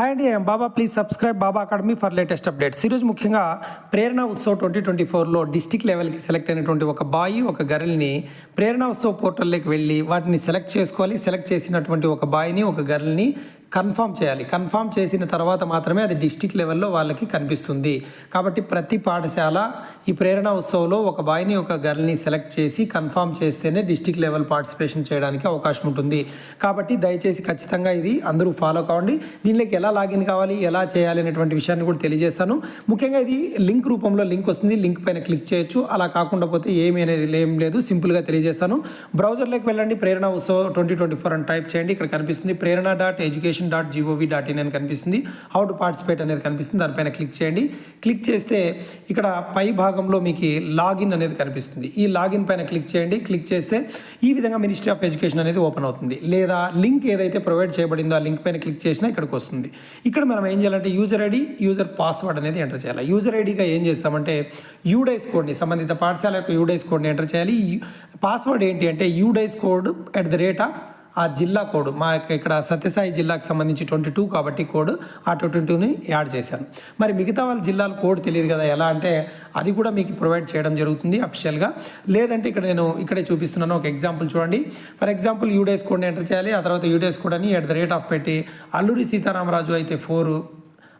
Hi అండి I'm Baba please subscribe Baba Academy for latest updates ఈరోజు ముఖ్యంగా Prerana Utsav twenty twenty ఫోర్లో డిస్టిక్ లెవెల్కి సెలెక్ట్ అయినటువంటి ఒక బాయ్ ఒక గర్ల్ని ప్రేరణ ఉత్సవ్ పోర్టల్లోకి వెళ్ళి వాటిని సెలెక్ట్ చేసుకోవాలి. సెలెక్ట్ చేసినటువంటి ఒక బాయ్ని ఒక గర్ల్ని కన్ఫామ్ చేయాలి. కన్ఫామ్ చేసిన తర్వాత మాత్రమే అది డిస్టిక్ లెవెల్లో వాళ్ళకి కనిపిస్తుంది. కాబట్టి ప్రతి పాఠశాల ఈ ప్రేరణ ఉత్సవంలో ఒక బాయ్ని ఒక గర్ల్ని సెలెక్ట్ చేసి కన్ఫామ్ చేస్తేనే డిస్టిక్ లెవెల్ పార్టిసిపేషన్ చేయడానికి అవకాశం ఉంటుంది. కాబట్టి దయచేసి ఖచ్చితంగా ఇది అందరూ ఫాలో కావండి. దీనిలోకి ఎలా లాగిన్ కావాలి ఎలా చేయాలి అనేటువంటి విషయాన్ని కూడా తెలియజేస్తాను. ముఖ్యంగా ఇది లింక్ రూపంలో లింక్ వస్తుంది. లింక్ పైన క్లిక్ చేయొచ్చు. అలా కాకుండా పోతే ఏమీ అనేది ఏం లేదు. సింపుల్గా తెలియజేస్తాను. బ్రౌజర్లోకి వెళ్ళండి. Prerana Utsav twenty twenty four అని టైప్ చేయండి. ఇక్కడ కనిపిస్తుంది Prerana dot education dot GOV dot in అని కనిపిస్తుంది. హౌ టు పార్టిసిపేట్ అనేది కనిపిస్తుంది. దానిపైన క్లిక్ చేయండి. క్లిక్ చేస్తే ఇక్కడ పై భాగంలో మీకు లాగిన్ అనేది కనిపిస్తుంది. ఈ లాగిన్ పైన క్లిక్ చేయండి. క్లిక్ చేస్తే ఈ విధంగా మినిస్ట్రీ ఆఫ్ ఎడ్యుకేషన్ అనేది ఓపెన్ అవుతుంది. లేదా లింక్ ఏదైతే ప్రొవైడ్ చేయబడిందో ఆ లింక్ పైన క్లిక్ చేసినా ఇక్కడికి వస్తుంది. ఇక్కడ మనం ఏం చేయాలంటే యూజర్ ఐడి యూజర్ పాస్వర్డ్ అనేది ఎంటర్ చేయాలి. యూజర్ ఐడిగా ఏం చేస్తామంటే యూడైస్ కోడ్ని సంబంధిత పాఠశాల యొక్క యూడైస్ కోడ్ని ఎంటర్ చేయాలి. పాస్వర్డ్ ఏంటి అంటే UDISE code at the rate of ఆ జిల్లా కోడ్ మా యొక్క ఇక్కడ సత్యసాయి జిల్లాకు సంబంధించి ట్వంటీ టూ కాబట్టి కోడ్ ఆ ట్వంటీ టూని యాడ్ చేశాను. మరి మిగతా వాళ్ళ జిల్లాల కోడ్ తెలియదు కదా ఎలా అంటే అది కూడా మీకు ప్రొవైడ్ చేయడం జరుగుతుంది అఫీషియల్గా లేదంటే ఇక్కడ నేను ఇక్కడే చూపిస్తున్నాను ఒక ఎగ్జాంపుల్ చూడండి. ఫర్ ఎగ్జాంపుల్ యూడేస్ కోడ్ని ఎంటర్ చేయాలి ఆ తర్వాత యూడేస్ కోడ్ అని ఎట్ ద రేట్ ఆఫ్ పెట్టి అల్లూరి సీతారామరాజు అయితే ఫోర్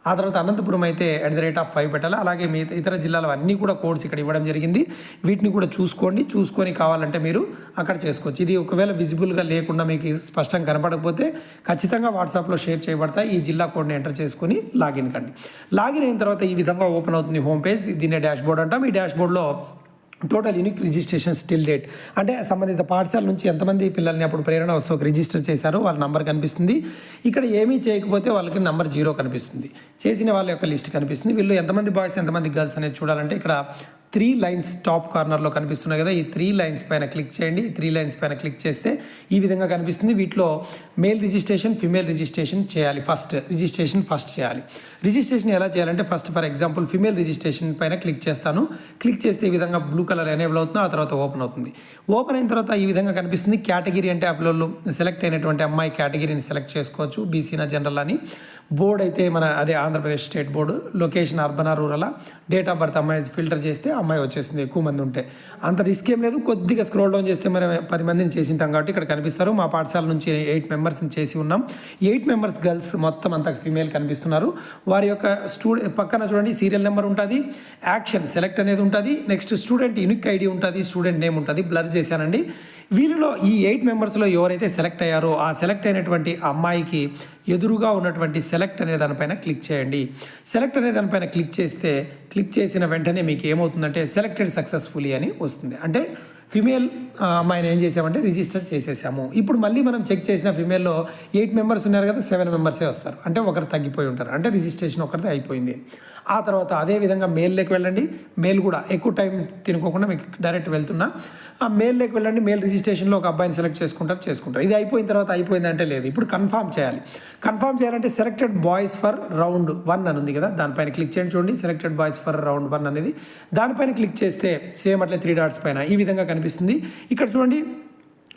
ఆ తర్వాత అనంతపురం అయితే at the rate of five పెట్టాలి. అలాగే మీ ఇతర జిల్లాలో అన్నీ కూడా కోడ్స్ ఇక్కడ ఇవ్వడం జరిగింది. వీటిని కూడా చూసుకోండి. చూసుకొని కావాలంటే మీరు అక్కడ చేసుకోవచ్చు. ఇది ఒకవేళ విజిబుల్గా లేకుండా మీకు స్పష్టంగా కనపడకపోతే ఖచ్చితంగా వాట్సాప్లో షేర్ చేయబడతాయి. ఈ జిల్లా కోడ్ని ఎంటర్ చేసుకొని లాగిన్ కండి. లాగిన్ అయిన తర్వాత ఈ విధంగా ఓపెన్ అవుతుంది హోమ్ పేజ్ దీన్నే డాష్ బోర్డ్ అంటాం. ఈ డాష్ బోర్డ్లో total unique registration still date. అంటే సంబంధిత పాఠశాల నుంచి ఎంతమంది పిల్లల్ని అప్పుడు ప్రేరణ ఉత్సవకు రిజిస్టర్ చేశారో వాళ్ళ నంబర్ కనిపిస్తుంది. ఇక్కడ ఏమీ చేయకపోతే వాళ్ళకి నంబర్ జీరో కనిపిస్తుంది. చేసిన వాళ్ళ యొక్క లిస్ట్ కనిపిస్తుంది. వీళ్ళు ఎంతమంది బాయ్స్ ఎంతమంది గర్ల్స్ అనేది చూడాలంటే ఇక్కడ త్రీ లైన్స్ టాప్ కార్నర్లో కనిపిస్తున్నాయి కదా ఈ త్రీ లైన్స్ పైన క్లిక్ చేయండి. ఈ త్రీ లైన్స్ పైన క్లిక్ చేస్తే ఈ విధంగా కనిపిస్తుంది. వీటిలో మేల్ రిజిస్ట్రేషన్ ఫిమేల్ రిజిస్ట్రేషన్ చేయాలి ఫస్ట్. రిజిస్ట్రేషన్ ఫస్ట్ చేయాలి. రిజిస్ట్రేషన్ ఎలా చేయాలంటే first for example female registration పైన క్లిక్ చేస్తాను. క్లిక్ చేస్తే ఈ విధంగా బ్లూ కలర్ ఎనేబుల్ అవుతుంది ఆ తర్వాత ఓపెన్ అవుతుంది. ఓపెన్ అయిన తర్వాత ఈ విధంగా కనిపిస్తుంది. కేటగిరీ అంటే అప్లోళ్ళు సెలెక్ట్ అయినటువంటి అమ్మాయి కేటగిరీని సెలెక్ట్ చేసుకోవచ్చు. బీసీనా జనరల్ అని. బోర్డ్ అయితే మన అదే ఆంధ్రప్రదేశ్ స్టేట్ బోర్డు. లొకేషన్ అర్బనా రూరల్. డేట్ ఆఫ్ బర్త్ అమ్మాయి ఫిల్టర్ చేస్తే అమ్మాయి వచ్చేసింది ఎక్కువ మంది ఉంటే. అంత రిస్క్ ఏం లేదు కొద్దిగా స్క్రోల్ డౌన్ చేస్తే మనం పది మందిని చేసింటాం కాబట్టి ఇక్కడ కనిపిస్తారు. మా పాఠశాల నుంచి ఎయిట్ మెంబర్స్ని చేసి ఉన్నాం. ఎయిట్ మెంబర్స్ గర్ల్స్ మొత్తం అంతా ఫీమేల్ కనిపిస్తున్నారు. వారి యొక్క స్టూడెంట్ పక్కన చూడండి సీరియల్ నెంబర్ ఉంటుంది యాక్షన్ సెలెక్ట్ అనేది ఉంటుంది. నెక్స్ట్ స్టూడెంట్ యూనిక్ ఐడి ఉంటుంది స్టూడెంట్ నేమ్ ఉంటుంది బ్లర్ చేశానండి. వీరిలో ఈ ఎయిట్ మెంబర్స్లో ఎవరైతే సెలెక్ట్ అయ్యారో ఆ సెలెక్ట్ అయినటువంటి అమ్మాయికి ఎదురుగా ఉన్నటువంటి సెలెక్ట్ అనే దానిపైన క్లిక్ చేయండి. సెలెక్ట్ అనే దానిపైన క్లిక్ చేస్తే క్లిక్ చేసిన వెంటనే మీకు ఏమవుతుందంటే సెలెక్టెడ్ సక్సెస్ఫుల్లీ అని వస్తుంది. అంటే ఫిమేల్ అమ్మాయిని ఏం చేసామంటే రిజిస్టర్ చేసేసాము. ఇప్పుడు మళ్ళీ మనం చెక్ చేసిన ఫిమేల్లో ఎయిట్ మెంబర్స్ ఉన్నారు కదా సెవెన్ మెంబర్సే వస్తారు. అంటే ఒకరు తగ్గిపోయి ఉంటారు. అంటే రిజిస్ట్రేషన్ ఒకరిది అయిపోయింది. ఆ తర్వాత అదే విధంగా మేల్లోకి వెళ్ళండి. మేల్ కూడా ఎక్కువ టైం తినుకోకుండా మీకు డైరెక్ట్ వెళ్తున్నా. ఆ మేల్లోకి వెళ్ళండి. మేల్ రిజిస్ట్రేషన్లో ఒక అబ్బాయిని సెలెక్ట్ చేసుకుంటారు చేసుకుంటారు. ఇది అయిపోయిన తర్వాత అయిపోయిందంటే లేదు. ఇప్పుడు కన్ఫామ్ చేయాలి. కన్ఫామ్ చేయాలంటే selected boys for round one అని ఉంది కదా దానిపైన క్లిక్ చేయండి చూడండి. Selected boys for round one అనేది దానిపైన క్లిక్ చేస్తే సేమ్ అట్లే త్రీ డాట్స్ పైన ఈ విధంగా కనిపిస్తుంది. ఇక్కడ చూడండి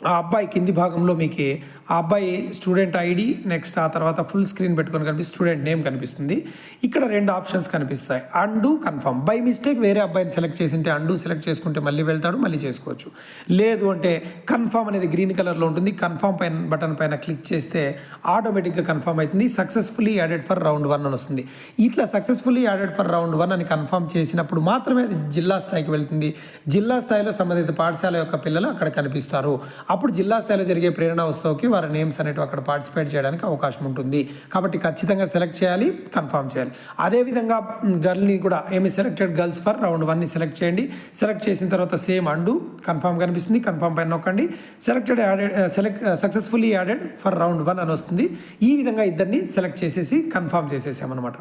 ఆ అబ్బాయి కింది భాగంలో మీకు ఆ అబ్బాయి స్టూడెంట్ ఐడి నెక్స్ట్ ఆ తర్వాత ఫుల్ స్క్రీన్ పెట్టుకొని కనిపి స్టూడెంట్ నేమ్ కనిపిస్తుంది. ఇక్కడ రెండు ఆప్షన్స్ కనిపిస్తాయి. అండు కన్ఫర్మ్ బై మిస్టేక్ వేరే అబ్బాయిని సెలెక్ట్ చేసింటే అండు సెలెక్ట్ చేసుకుంటే మళ్ళీ వెళ్తాడు మళ్ళీ చేసుకోవచ్చు. లేదు అంటే కన్ఫర్మ్ అనేది గ్రీన్ కలర్లో ఉంటుంది. కన్ఫర్మ్ పైన బటన్ పైన క్లిక్ చేస్తే ఆటోమేటిక్గా కన్ఫర్మ్ అవుతుంది. Successfully added for round one అని వస్తుంది. ఇట్లా successfully added for round one అని కన్ఫర్మ్ చేసినప్పుడు మాత్రమే అది జిల్లా స్థాయికి వెళ్తుంది. జిల్లా స్థాయిలో సంబంధిత పాఠశాల యొక్క పిల్లలు అక్కడ కనిపిస్తారు. అప్పుడు జిల్లా స్థాయిలో జరిగే ప్రేరణ ఉత్సవ్కి వారి నేమ్స్ అనేవి అక్కడ పార్టిసిపేట్ చేయడానికి అవకాశం ఉంటుంది. కాబట్టి ఖచ్చితంగా సెలెక్ట్ చేయాలి కన్ఫర్మ్ చేయాలి. అదేవిధంగా గర్ల్ని కూడా ఏమి సెలెక్టెడ్ గర్ల్స్ ఫర్ రౌండ్ వన్ని సెలెక్ట్ చేయండి. సెలెక్ట్ చేసిన తర్వాత సేమ్ అండు కన్ఫర్మ్ కనిపిస్తుంది కన్ఫర్మ్ పైన నొక్కండి. Selected added select successfully added for round one అని వస్తుంది. ఈ విధంగా ఇద్దరిని సెలెక్ట్ చేసేసి కన్ఫర్మ్ చేసేసామన్నమాట.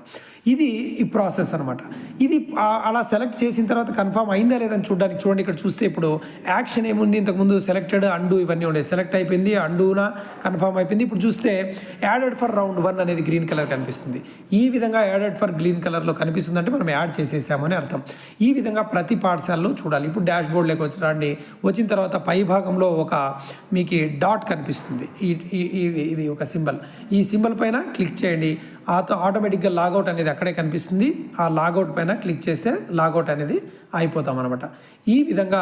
ఇది ఈ ప్రాసెస్ అనమాట ఇది అలా సెలెక్ట్ చేసిన తర్వాత కన్ఫర్మ్ అయిందా లేదని చూడడానికి చూడండి. ఇక్కడ చూస్తే ఇప్పుడు యాక్షన్ ఏముంది? ఇంతకుముందు సెలెక్టెడ్ అండు ఇవన్నీ ఉండే. సెలెక్ట్ అయిపోయింది అండూనా కన్ఫర్మ్ అయిపోయింది. ఇప్పుడు చూస్తే యాడెడ్ ఫర్ రౌండ్ వన్ అనేది గ్రీన్ కలర్ కనిపిస్తుంది. ఈ విధంగా యాడెడ్ ఫర్ గ్రీన్ కలర్లో కనిపిస్తుంది అంటే మనం యాడ్ చేసేసామని అర్థం. ఈ విధంగా ప్రతి పాఠశాలలో చూడాలి. ఇప్పుడు డాష్ బోర్డ్లోకి వచ్చి రండి. వచ్చిన తర్వాత పై భాగంలో ఒక మీకు డాట్ కనిపిస్తుంది. ఇది ఇది ఒక సింబల్ ఈ సింబల్ పైన క్లిక్ చేయండి. ఆటోమేటిక్గా లాగౌట్ అనేది అక్కడే కనిపిస్తుంది. ఆ లాగౌట్ పైన క్లిక్ చేస్తే లాగౌట్ అనేది అయిపోతాం అనమాట ఈ విధంగా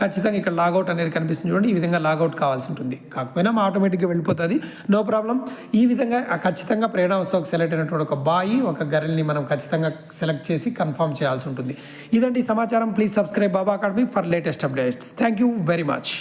ఖచ్చితంగా ఇక్కడ లాగౌట్ అనేది కనిపిస్తుంది చూడండి. ఈ విధంగా లాగౌట్ కావాల్సి ఉంటుంది. కాకపోయినా మా ఆటోమేటిక్గా వెళ్ళిపోతుంది. No problem. ఈ విధంగా ఖచ్చితంగా ప్రేరణ ఉత్సవకు సెలెక్ట్ అయినటువంటి ఒక బాయి ఒక గర్ల్ని మనం ఖచ్చితంగా సెలెక్ట్ చేసి కన్ఫర్మ్ చేయాల్సి ఉంటుంది. ఇదండి సమాచారం. Please subscribe Baba Academy for latest updates. Thank you very much.